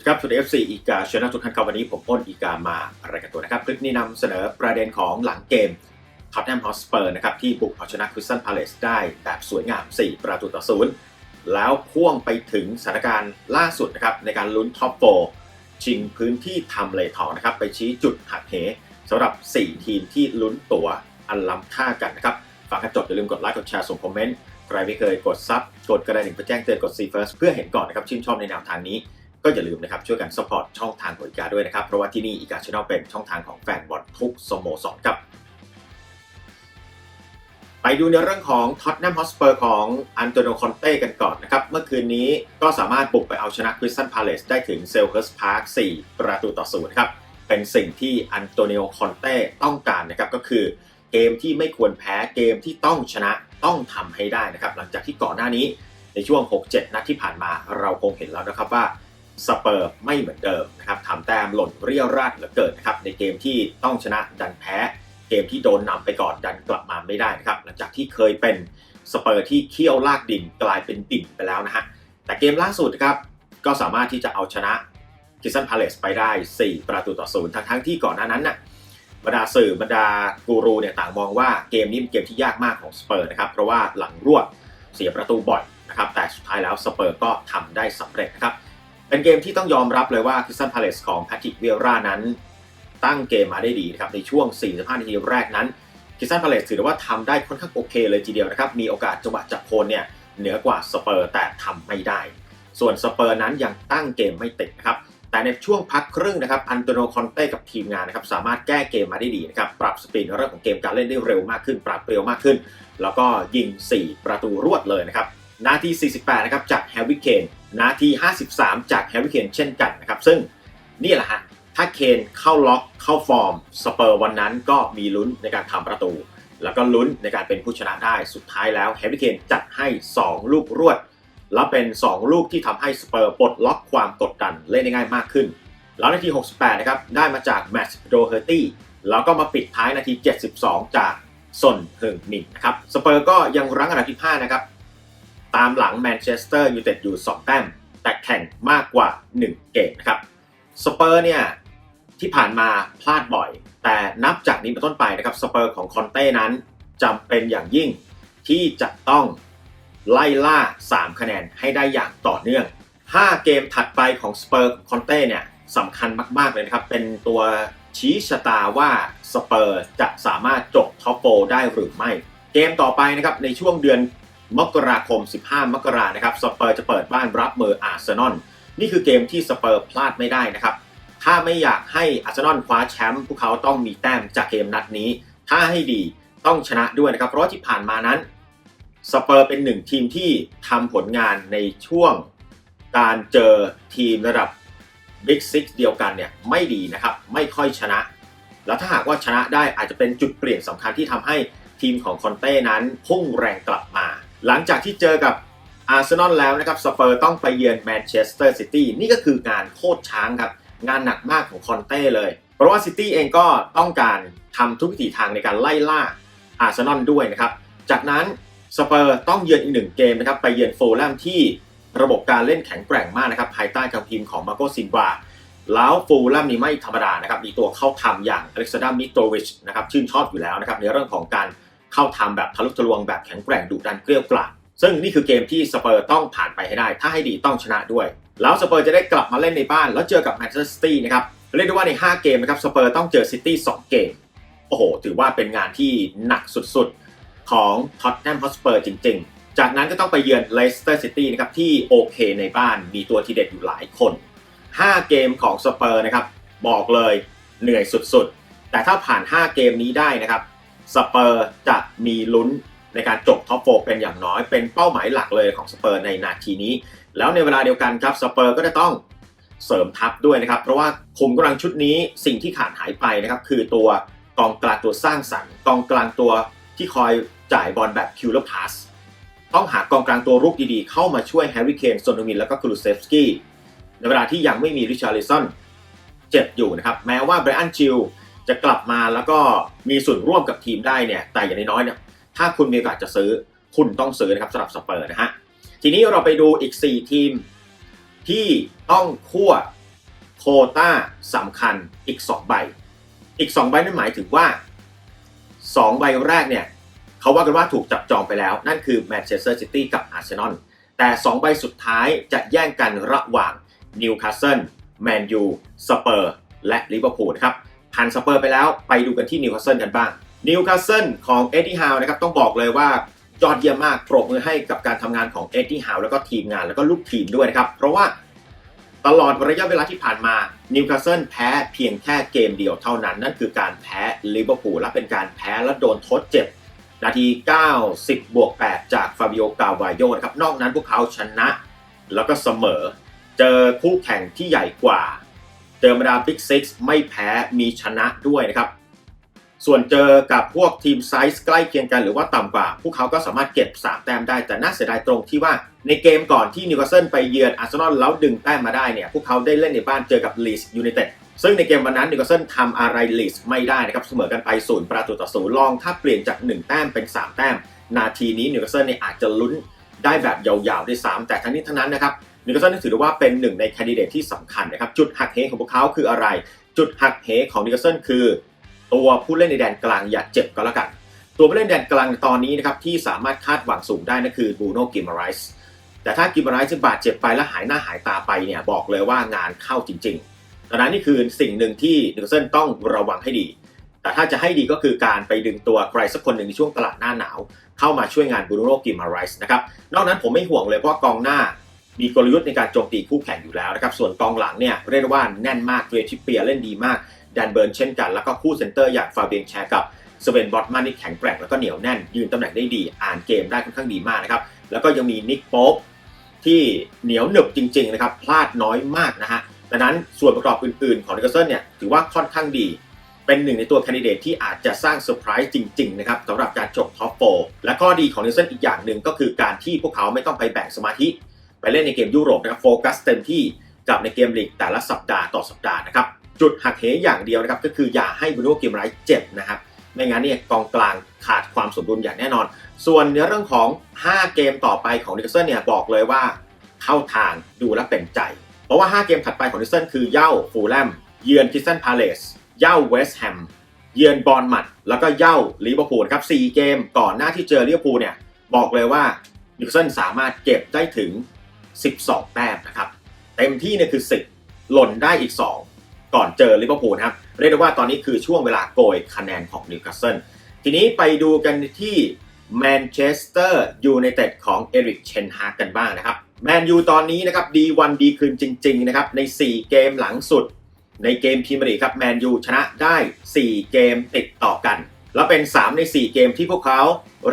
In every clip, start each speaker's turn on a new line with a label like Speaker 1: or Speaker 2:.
Speaker 1: สดีครับสวัสดี FC อีกาชนะทุกท่านครับวันนี้ผมอ้นอีกามารายการตัวนะครับ คลิปนี้นำเสนอประเด็นของหลังเกมท็อตแนมฮอสเปอร์นะครับ ที่บุกเอาชนะคริสตันพาเลสได้แบบสวยงาม 4 ประตูต่อศูนย์แล้วพ่วงไปถึงสถานการณ์ล่าสุดนะครับ ในการลุ้นท็อปโฟชิงพื้นที่ทำเลทองนะครับ ไปชี้จุดหักเหสำหรับ 4 ทีมที่ลุ้นตั๋วอันล้ำค่ากันนะครับฝากกันจบอย่าลืมกดไลค์กดแชร์ส่งคอมเมนต์ใครไม่เคยกดซับกดกระดิ่งเพื่อแจ้งเตือนกด See First เพื่อเห็นก่อนนะครับชื่นชอบในแนวทางนี้ ก็อย่าลืมนะครับช่วยกันสปอร์ตช่องทางของอีกาด้วยนะครับ เพราะว่าที่นี่อีกาชแนลเป็นช่องทางของแฟนบอลทุกสโมสรครับไปดูในเรื่องของท็อตแนมฮอสเปอร์ของอันโตโนคอนเต้กันก่อนนะครับ เมื่อคืนนี้ก็สามารถบุกไปเอาชนะคริสตันพาเลสได้ถึงเซลเฮิร์สพาร์ค4ประตูต่อศูนย์ครับ เป็นสิ่งที่อันโตนิโอคอนเต้ต้องการนะครับ ก็คือเกมที่ไม่ควรแพ้เกมที่ต้องชนะต้องทำให้ได้นะครับ หลังจากที่ก่อนหน้านี้ในช่วง 6-7 นัดที่ผ่านมาเราคงเห็นแล้วนะครับว่า สเปอร์ไม่เหมือนเดิมนะครับทำแต้มหล่นเรียวราดเหลือเกินนะครับในเกมที่ต้องชนะดันแพ้ เกมที่โดนนำไปก่อนดันกลับมาไม่ได้นะครับหลังจากที่เคยเป็นสเปอร์ที่เคี่ยวลากดินกลายเป็นดินไปแล้วนะฮะแต่เกมล่าสุดครับก็สามารถที่จะเอาชนะคิสซันพาเลสไปได้ 4 ประตูต่อศูนย์ทั้งทั้งที่ก่อนหน้านั้นน่ะบรรดาสื่อบรรดากูรูเนี่ยต่างมองว่าเกมนี้เป็นเกมที่ยากมากของสเปอร์นะครับเพราะว่าหลังรวดเสียประตูบ่อยนะครับแต่สุดท้ายแล้วสเปอร์ก็ทำได้สำเร็จนะครับ เป็นเกมที่ต้องยอมรับเลยว่าคริสตันพาเลสของแพทริกเวลรานั้น ตั้งเกมมาได้ดีนะครับในช่วง 45 นาทีแรกนั้นคริสตันพาเลสถือว่าทำได้ค่อนข้างโอเคเลยทีเดียวนะครับ มีโอกาสจังหวะจับโคนเนี่ยเหนือกว่าสเปอร์แต่ทำไม่ได้ ส่วนสเปอร์นั้นยังตั้งเกมไม่ติดนะครับแต่ในช่วงพักครึ่งนะครับอันโตโนคอนเต้กับทีมงานนะครับสามารถแก้เกมมาได้ดีนะครับปรับสปีดในเรื่องของเกมการเล่นได้เร็วมากขึ้น ปรับเร็วมากขึ้น แล้วก็ยิง 4 ประตูรวดเลยนะครับนาที 48 นะครับจากแฮร์รี่เคน นาที 53 จากแฮร์รี่เคนเช่นกันนะครับ ซึ่งนี่แหละฮะถ้าเคนเข้าล็อกเข้าฟอร์มสเปอร์วันนั้นก็มีลุ้นในการทำประตู แล้วก็ลุ้นในการเป็นผู้ชนะได้สุดท้ายแล้วแฮร์รี่เคนจัดให้ 2 ลูกรวด แล้วเป็น 2 ลูกที่ทำให้สเปอร์ปลดล็อกความกดดันเล่นได้ง่ายมากขึ้น แล้วนาที 68 นะครับได้มาจากแมตช์โดเฮอร์ตี้แล้วก็มาปิดท้ายนาที 72 จากซนเฮิงมินนะครับสเปอร์ก็ยังรั้งอันดับที่5นะครับ ตามหลังแมนเชสเตอร์ยูไนเต็ดอยู่ 2 แต้ม แต่แข่งมากกว่า 1 เกมนะครับสเปอร์เนี่ยที่ผ่านมาพลาดบ่อย แต่นับจากนี้เป็นต้นไปนะครับสเปอร์ของคอนเต้นั้นจำเป็นอย่างยิ่งที่จะต้องไล่ล่า 3 คะแนนให้ได้อย่างต่อเนื่อง 5 เกมถัดไปของสเปอร์คอนเต้เนี่ยสำคัญมากๆเลยนะครับ เป็นตัวชี้ชะตาว่าสเปอร์จะสามารถจบท็อปโฟได้หรือไม่ เกมต่อไปนะครับในช่วงเดือน มกราคม 15 มกรานะครับสเปอร์จะเปิดบ้านรับมืออาร์เซนอลนี่คือเกมที่สเปอร์พลาดไม่ได้นะครับ ถ้าไม่อยากให้อาร์เซนอลคว้าแชมป์พวกเขาต้องมีแต้มจากเกมนัดนี้ ถ้าให้ดีต้องชนะด้วยนะครับ เพราะที่ผ่านมานั้นสเปอร์เป็นหนึ่งทีมที่ทำผลงานในช่วงการเจอทีมระดับ Big Six เดียวกันเนี่ยไม่ดีนะครับ ไม่ค่อยชนะ แล้วถ้าหากว่าชนะได้อาจจะเป็นจุดเปลี่ยนสำคัญที่ทำให้ทีมของคอนเต้นั้นพุ่งแรงกลับมา หลังจากที่เจอกับอาร์เซนอลแล้วนะครับสเปอร์ต้องไปเยือนแมนเชสเตอร์ซิตี้นี่ก็คืองานโคตรช้างครับ งานหนักมากของคอนเต้เลย เพราะว่าซิตี้เองก็ต้องการทำทุกวิถีทางในการไล่ล่าอาร์เซนอลด้วยนะครับ จากนั้นสเปอร์ต้องเยือนอีกหนึ่งเกมนะครับไปเยือนโฟลแลมที่ระบบการเล่นแข็งแกร่งมากนะครับภายใต้การทีมของมาโกซินวาแล้วฟูลแลมนี่ไม่ธรรมดานะครับมีตัวเข้าทำอย่างอเล็กซานดรามิโตวิชนะครับชื่นชอบอยู่แล้วนะครับในเรื่องของการ เข้าทำแบบทะลุทะลวงแบบแข็งแกร่งดุดันเกลี้ยวกล่อมซึ่งนี่คือเกมที่สเปอร์ต้องผ่านไปให้ได้ ถ้าให้ดีต้องชนะด้วย แล้วสเปอร์จะได้กลับมาเล่นในบ้าน แล้วเจอกับแมนเชสเตอร์ซิตี้นะครับเรียกได้ว่าใน 5 เกมนะครับสเปอร์ต้องเจอซิตี้2เกม โอ้โห ถือว่าเป็นงานที่หนักสุดๆ ของท็อตแนมฮอสเปอร์จริง ๆ จากนั้นก็ต้องไปเยือนเลสเตอร์ซิตี้นะครับที่โอเคในบ้านมีตัวทีเด็ดอยู่หลายคน 5 เกมของสเปอร์นะครับบอกเลยเหนื่อยสุดๆ แต่ถ้าผ่าน 5 เกมนี้ได้นะครับ สเปอร์จะมีลุ้นในการจบท็อปโฟเป็นอย่างน้อยเป็นเป้าหมายหลักเลยของสเปอร์ในนาทีนี้ แล้วในเวลาเดียวกันครับสเปอร์ก็จะต้องเสริมทัพด้วยนะครับ เพราะว่าคุมกำลังชุดนี้สิ่งที่ขาดหายไปนะครับคือตัวกองกลางตัวสร้างสรรค์กองกลางตัวที่คอยจ่ายบอลแบบคิวเลอร์พาสต้องหากองกลางตัวรุกดีๆ เข้ามาช่วยแฮร์รี่เคนโซโนมินแล้วก็ครูเซฟสกี้ในเวลาที่ยังไม่มีริชาร์ลิสันเจ็บอยู่นะครับ แม้ว่าไบรอันชิล จะกลับมาแล้วก็มีส่วนร่วมกับทีมได้เนี่ยแต่อย่างน้อยๆเนี่ยถ้าคุณมีโอกาสจะซื้อคุณต้องซื้อนะครับสำหรับสเปอร์นะฮะทีนี้เราไปดูอีก 4 ทีม ที่ต้องคั่วโควต้าสำคัญอีก 2 ใบ อีก 2 ใบนั่นหมายถึงว่า 2 ใบแรกเนี่ยเขาว่ากันว่าถูกจับจองไปแล้ว นั่นคือแมนเชสเตอร์ซิตี้กับอาร์เซนอลแต่ 2 ใบสุดท้ายจะแย่งกันระหว่างนิวคาสเซิลแมนยูสเปอร์และลิเวอร์พูลนะครับ ผ่านสเปอร์ไปแล้วไปดูกันที่นิวคาสเซิลกันบ้างนิวคาสเซิลของเอ็ดดี้ฮาวนะครับต้องบอกเลยว่ายอดเยี่ยมมากปรบมือให้กับการทำงานของเอ็ดดี้ฮาวแล้วก็ทีมงานแล้วก็ลูกทีมด้วยนะครับ เพราะว่าตลอดระยะเวลาที่ผ่านมานิวคาสเซิลแพ้เพียงแค่เกมเดียวเท่านั้น นั่นคือการแพ้ลิเวอร์พูลและเป็นการแพ้และโดนทดเจ็บ นาที 90 บวก 8 จากฟาบิโอกาวาโยนะครับนอกนั้นพวกเขาชนะ แล้วก็เสมอ เจอคู่แข่งที่ใหญ่กว่า เจอมาดาบิ๊กซิกไม่แพ้มีชนะด้วยนะครับ ส่วนเจอกับพวกทีมไซส์ใกล้เคียงกันหรือว่าต่ำกว่า พวกเขาก็สามารถเก็บ 3 แต้มได้ แต่น่าเสียดายตรงที่ว่าในเกมก่อนที่นิวคาสเซิลไปเยือนอาร์เซนอลแล้วดึงแต้มมาได้เนี่ย พวกเขาได้เล่นในบ้านเจอกับลีสยูไนเต็ดซึ่งในเกมวันนั้นนิวคาสเซิลทำอะไรลีสไม่ได้นะครับเสมอกันไปศูนย์ประตูต่อศูนย์ลองถ้าเปลี่ยนจาก 1 แต้มเป็น 3 แต้ม นาทีนี้นิวคาสเซิลเนี่ยอาจจะลุ้นได้แบบยาวๆด้วยซ้ำแต่ทั้งนี้ทั้งนั้นนะครับ นิวคาสเซิลถือได้ว่าเป็นหนึ่งในคนดิเดตที่สำคัญนะครับ จุดหักเหของพวกเขาคืออะไร จุดหักเหของนิวคาสเซิลคือ ตัวผู้เล่นในแดนกลางอย่าเจ็บก็แล้วกัน ตัวผู้เล่นแดนกลางตอนนี้นะครับที่สามารถคาดหวังสูงได้นั่นคือบูโน่กิมาไรส์แต่ถ้ากิมาไรส์บาดเจ็บไปและหายหน้าหายตาไปเนี่ยบอกเลยว่างานเข้าจริงๆดังนั้นนี่คือสิ่งหนึ่งที่นิวคาสเซิลต้องระวังให้ดีแต่ถ้าจะให้ดีก็คือการไปดึงตัวใครสักคนหนึ่งในช่วงตลาดหน้าหนาว เข้ามาช่วยงานบูโน่กิมาไรส์นะครับ นอกนั้นผมไม่ห่วงเลยเพราะกองหน้า มีกลยุทธ์ในการโจมตีคู่แข่งอยู่แล้วนะครับส่วนกองหลังเนี่ยเรียกได้ว่าแน่นมากเวทิเปียเล่นดีมากแดนเบิร์นเช่นกัน แล้วก็คู่เซนเตอร์อย่างฟาเบียนแชร์กับสเวนบอตมันนี่แข็งแกร่งแล้วก็เหนียวแน่น ยืนตำแหน่งได้ดี อ่านเกมได้ค่อนข้างดีมากนะครับแล้วก็ยังมีนิกโป๊ปที่เหนียวหนึบจริงๆนะครับพลาดน้อยมากนะฮะดังนั้นส่วนประกอบอื่นๆของนิกเซิลเนี่ยถือว่าค่อนข้างดี เป็นหนึ่งในตัวแคนดิเดตที่อาจจะสร้างเซอร์ไพรส์จริงๆนะครับสำหรับการจบท็อปโฟและข้อดีของนิกเซิลอีกอย่างหนึ่งก็คือการที่พวกเขาไม่ต้องไปแบ่งสมาธิ ไปเล่นในเกมยุโรปนะครับโฟกัสเต็มที่กับในเกมลีกแต่ละสัปดาห์ต่อสัปดาห์นะครับจุดหักเหอย่างเดียวนะครับก็คืออย่าให้บรูโน่เกมไรส์เจ็บนะครับไม่งั้นเนี่ยกองกลางขาดความสมดุลอย่างแน่นอน ส่วนในเรื่องของ 5 เกมต่อไปของนิกเซิลเนี่ยบอกเลยว่าเข้าทางดูแลวเป็นใจ เพราะว่า 5 เกมถัดไปของนิกเซิลคือเย่าฟูลแลมเยือนคิสตันพาเลสเย่าเวสต์แฮมเยือนบอร์นมัด แล้วก็เย่าลิเวอร์พูลครับ4เกมก่อนหน้าที่เจอลิเวอร์พูลเนี่ยบอกเลยว่านิกเซิลสามารถเก็บได้ถึง 12 แต้มนะครับ เต็มที่เนี่ยคือ 10 หล่นได้อีก 2 ก่อนเจอลิเวอร์พูลนะครับ เรียกได้ว่าตอนนี้คือช่วงเวลาโกยคะแนนของนิวคาสเซิลทีนี้ไปดูกันที่แมนเชสเตอร์ยูไนเต็ดของเอริกเชนฮากกันบ้างนะครับแมนยูตอนนี้นะครับดีวันดีคืนจริงๆนะครับใน 4 เกมหลังสุด ในเกมพรีเมียร์ลีกครับแมนยูชนะได้ 4 เกมติดต่อกัน แล้วเป็น 3 ใน 4 เกมที่พวกเขา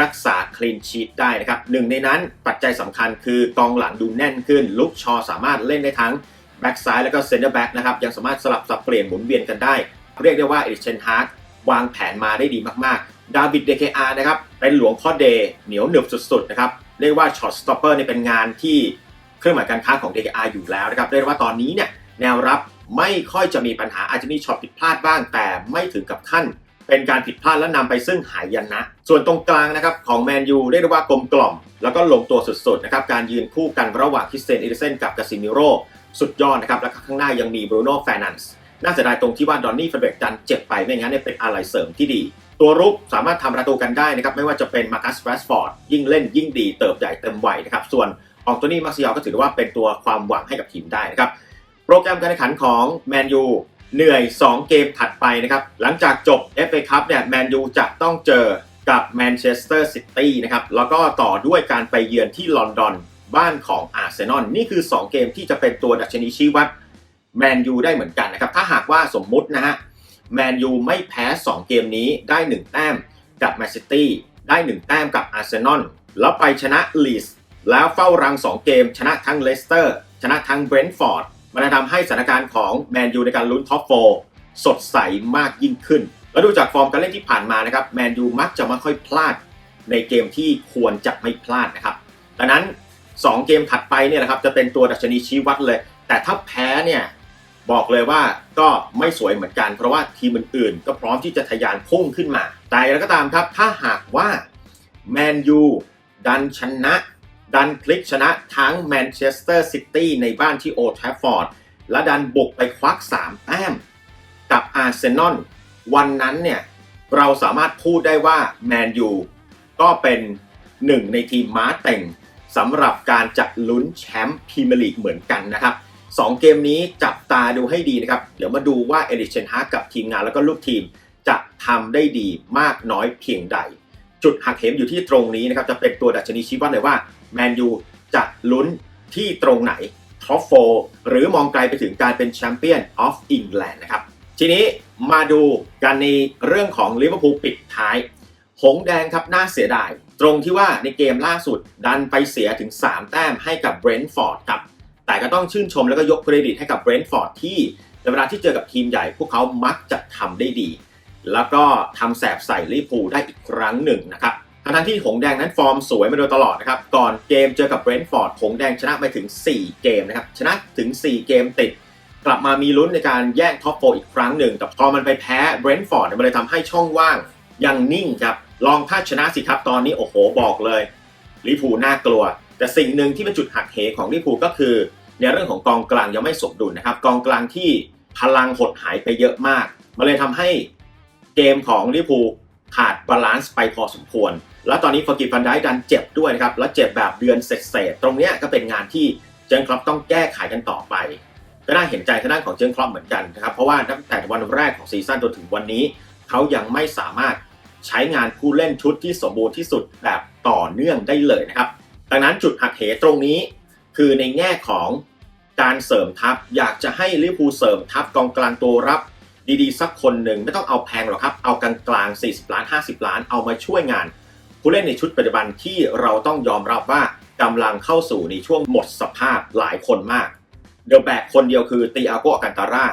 Speaker 1: รักษาคลีนชีตได้นะครับหนึ่งในนั้นปัจจัยสำคัญคือกองหลังดูแน่นขึ้น ลุกชอสามารถเล่นได้ทั้งแบ็กซ้ายแล้วก็เซนเตอร์แบ็กนะครับยังสามารถสลับสับเปลี่ยนหมุนเวียนกันได้ เรียกได้ว่าเอริเชนฮาร์ดวางแผนมาได้ดีมากๆ ดาวิดเดเคอาร์นะครับเป็นหลวงพ่อเดย์เหนียวหนึบสุดๆนะครับเรียกว่าช็อตสต็อปเปอร์เนี่ยเป็นงานที่เครื่องหมายการค้าของ DKR อยู่แล้วนะครับเรียกว่าตอนนี้เนี่ยแนวรับไม่ค่อยจะมีปัญหาอาจจะมีช็อตผิดพลาดบ้าง แต่ไม่ถึงกับขั้น เป็นการผิดพลาดและนำไปซึ่งหายยันนะ ส่วนตรงกลางนะครับของแมนยูเรียกได้ว่ากลมกล่อม แล้วก็ลงตัวสุดๆนะครับการยืนคู่กันระหว่างคริสเตนเอริเซนกับกาซิมิโรสุดยอดนะครับแล้วข้างหน้ายังมีบรูโน่แฟร์นันส์น่าเสียดายตรงที่ว่าดอนนี่เฟเบกดันเจ็บไปไม่งั้นเนี่ยเป็นอะไรเสริมที่ดี ตัวรุกสามารถทำประตูกันได้นะครับไม่ว่าจะเป็นมาร์คัสแรชฟอร์ดยิ่งเล่นยิ่งดีเติบใหญ่เต็มวัยนะครับส่วนอองโตนี่มาร์ซิยาลก็ถือว่าเป็นตัวความหวังให้กับทีมได้นะครับโปรแกรมการแข่งขันของแมนยู เหนื่อย 2 เกมถัดไปนะครับ หลังจากจบ FA Cup เนี่ยแมนยูจะต้องเจอกับแมนเชสเตอร์ซิตี้นะครับ แล้วก็ต่อด้วยการไปเยือนที่ลอนดอนบ้านของอาร์เซนอลนี่คือ 2 เกมที่จะเป็นตัวดัชนีชี้วัดแมนยูได้เหมือนกันนะครับ ถ้าหากว่าสมมุตินะฮะแมนยูไม่แพ้ 2 เกมนี้ได้ 1 แต้มกับแมนซิตี้ได้ 1 แต้มกับอาร์เซนอลแล้วไปชนะลีสแล้วเฝ้ารัง 2 เกม ชนะทั้งเลสเตอร์ ชนะทั้งเบรนท์ฟอร์ด มันจะทำให้สถานการณ์ของแมนยูในการลุ้นท็อปโฟสดใสมากยิ่งขึ้น แล้วดูจากฟอร์มการเล่นที่ผ่านมานะครับแมนยูมักจะไม่ค่อยพลาดในเกมที่ควรจะไม่พลาดนะครับดังนั้น 2 เกมถัดไปเนี่ยนะครับจะเป็นตัวดัชนีชี้วัดเลย แต่ถ้าแพ้เนี่ยบอกเลยว่าก็ไม่สวยเหมือนกัน เพราะว่าทีมอื่นๆ ก็พร้อมที่จะทะยานพุ่งขึ้นมา แต่แล้วก็ตามครับถ้าหากว่าแมนยูดันชนะ ดันพลิกชนะทั้งแมนเชสเตอร์ซิตี้ในบ้านที่โอทรฟฟอร์ด และดันบุกไปควัก 3 แต้ม กับอาร์เซนอลวันนั้นเนี่ยเราสามารถพูดได้ว่าแมนยูก็เป็นหนึ่งในทีมม้าเต่งสำหรับการจัดลุ้นแชมป์พรีเมียร์ลีกเหมือนกันนะครับสองเกมนี้จับตาดูให้ดีนะครับ เดี๋ยวมาดูว่าเอริกเชนฮากับทีมงานแล้วก็ลูกทีมจะทำได้ดีมากน้อยเพียงใด จุดหักเหมอยู่ที่ตรงนี้นะครับ จะเป็นตัวดัชนีชี้วัดเลยว่า แมนยูจะลุ้นที่ตรงไหนท็อปโฟหรือมองไกลไปถึงการเป็นแชมเปี้ยนออฟอิงแลนด์นะครับ ทีนี้มาดูกันในเรื่องของลิเวอร์พูลปิดท้าย หงแดงครับน่าเสียดาย ตรงที่ว่าในเกมล่าสุดดันไปเสียถึง 3 แต้มให้กับเบรนท์ฟอร์ดครับแต่ก็ต้องชื่นชมแล้วก็ยกเครดิตให้กับเบรนท์ฟอร์ดที่ในเวลาที่เจอกับทีมใหญ่ พวกเขามักจะทำได้ดี แล้วก็ทำแสบใส่ลิเวอร์พูลได้อีกครั้งหนึ่งนะครับ ทั้งที่หงแดงนั้นฟอร์มสวยมาโดยตลอดนะครับ ก่อนเกมเจอกับเบรนท์ฟอร์ดหงแดงชนะไปถึง 4 เกมนะครับ ชนะถึง 4 เกมติด กลับมามีลุ้นในการแย่งท็อปโฟอีกครั้งหนึ่ง แต่พอมันไปแพ้เบรนท์ฟอร์ดมันเลยทำให้ช่องว่างยังนิ่งครับ ลองถ้าชนะสิครับตอนนี้โอ้โหบอกเลยลิพูน่ากลัว แต่สิ่งหนึ่งที่เป็นจุดหักเหของลิพูก็คือ ในเรื่องของกองกลางยังไม่สมดุลนะครับ กองกลางที่พลังหดหายไปเยอะมาก มันเลยทำให้เกมของลิพูขาดบาลานซ์ไปพอสมควร แล้วตอนนี้ฟอร์กิฟันได้ดันเจ็บด้วยนะครับ แล้วเจ็บแบบเดือนเศษๆตรงนี้ก็เป็นงานที่เจนครอปต้องแก้ไขกันต่อไป ก็น่าเห็นใจทางด้านของเจนครอปเหมือนกันนะครับ เพราะว่าตั้งแต่วันแรกของซีซั่นจนถึงวันนี้ เขายังไม่สามารถใช้งานผู้เล่นชุดที่สมบูรณ์ที่สุดแบบต่อเนื่องได้เลยนะครับ ดังนั้นจุดหักเหตรงนี้ คือในแง่ของการเสริมทัพ อยากจะให้ลิเวอร์พูลเสริมทัพกองกลางตัวรับดีๆ สักคนหนึ่งไม่ต้องเอาแพงหรอกครับ เอากลางกลาง40 ล้าน 50 ล้านเอามาช่วยงาน ผู้เล่นในชุดปัจจุบันที่เราต้องยอมรับว่ากำลังเข้าสู่ในช่วงหมดสภาพหลายคนมาก เดอะแบกคนเดียวคือตีอาโกอากันตาร่า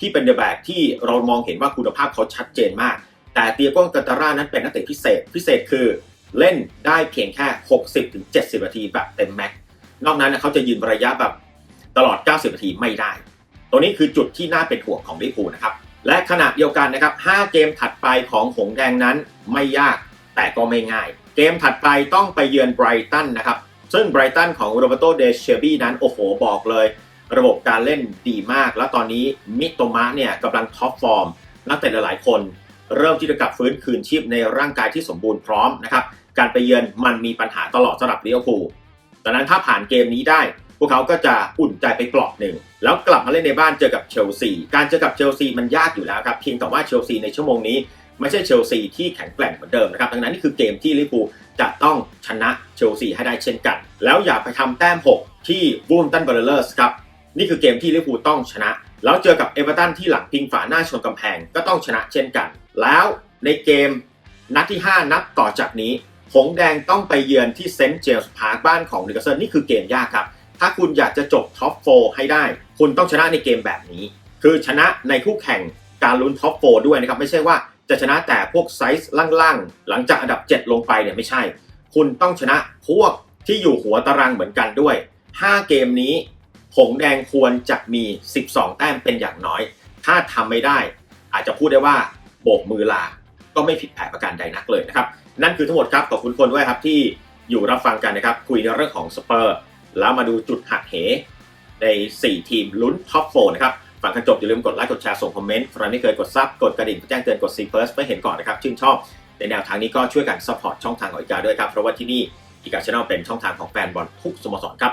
Speaker 1: ที่เป็นเดอะแบกที่เรามองเห็นว่าคุณภาพเขาชัดเจนมาก แต่ตียโกอากันตาร่านั้นเป็นนักเตะพิเศษ พิเศษคือเล่นได้เพียงแค่ 60-70 นาทีแบบเต็มแม็กซ์นอกนั้นเขาจะยืนระยะแบบตลอด 90 นาทีไม่ได้ ตัวนี้คือจุดที่น่าเป็นห่วงของลิเวอร์พูลนะครับ และขณะเดียวกันนะครับ 5 เกมถัดไปของหงแดงนั้นไม่ยาก แต่ก็ไม่ง่าย เกมถัดไปต้องไปเยือนไบรตันนะครับ ซึ่งไบรตันของโรเบโตเดเชบี้นั้นโอ้โหบอกเลย ระบบการเล่นดีมาก แล้วตอนนี้มิโตมะเนี่ยกำลังท็อปฟอร์ม นักเตะหลายคน เริ่มที่จะกลับฟื้นคืนชีพในร่างกายที่สมบูรณ์พร้อมนะครับการไปเยือนมันมีปัญหาตลอดสำหรับลิเวอร์พูลดังนั้นถ้าผ่านเกมนี้ได้ พวกเขาก็จะอุ่นใจไปกรอบหนึ่ง แล้วกลับมาเล่นในบ้านเจอกับเชลซี การเจอกับเชลซีมันยากอยู่แล้วครับ เพียงแต่ว่าเชลซีในชั่วโมงนี้ ไม่ใช่เชลซีที่แข็งแกร่งเหมือนเดิมนะครับดังนั้นนี่คือเกมที่ลิเวอร์พูลจะต้องชนะเชลซีให้ได้เช่นกัน แล้วอย่าไปทำแต้ม 6 ที่วูมตันบอร์เลอร์สครับนี่คือเกมที่ลิเวอร์พูลต้องชนะ แล้วเจอกับเอเวอร์ตันที่หลังพิงฝาหน้าชนกำแพงก็ต้องชนะเช่นกัน แล้วในเกมนัดที่ 5 นัดต่อจากนี้หงแดงต้องไปเยือนที่เซนต์เจมส์พาร์คบ้านของนิวคาสเซิลนี่คือเกมยากครับ ถ้าคุณอยากจะจบท็อปโฟให้ได้ คุณต้องชนะในเกมแบบนี้ คือชนะในคู่แข่งการลุ้นท็อปโฟด้วยนะครับ ไม่ใช่ว่า จะชนะแต่พวกไซส์ล่างๆ หลังจากอันดับ 7 ลงไปเนี่ยไม่ใช่ คุณต้องชนะพวกที่อยู่หัวตารางเหมือนกันด้วย 5 เกมนี้หงแดงควรจะมี 12 แต้มเป็นอย่างน้อย ถ้าทำไม่ได้ อาจจะพูดได้ว่าโบกมือลา ก็ไม่ผิดแผนประการใดนักเลยนะครับ นั่นคือทั้งหมดครับ ขอบคุณคนด้วยครับที่อยู่รับฟังกันนะครับ คุยในเรื่องของสเปอร์ แล้วมาดูจุดหักเหใน 4 ทีมลุ้นท็อปโฟนะครับ ฟังกันจบอย่าลืมกดไลค์กดแชร์ส่งคอมเมนต์ใครไม่เคยกดซับกดกระดิ่งแจ้งเตือนกดซีเพิร์สเพื่อเห็นก่อนนะครับชื่นชอบในแนวทางนี้ก็ช่วยกันซัพพอร์ตช่องทางของอีกาด้วยครับเพราะว่าที่นี่อีกาชาแนลเป็นช่องทางของแฟนบอลทุกสโมสรครับ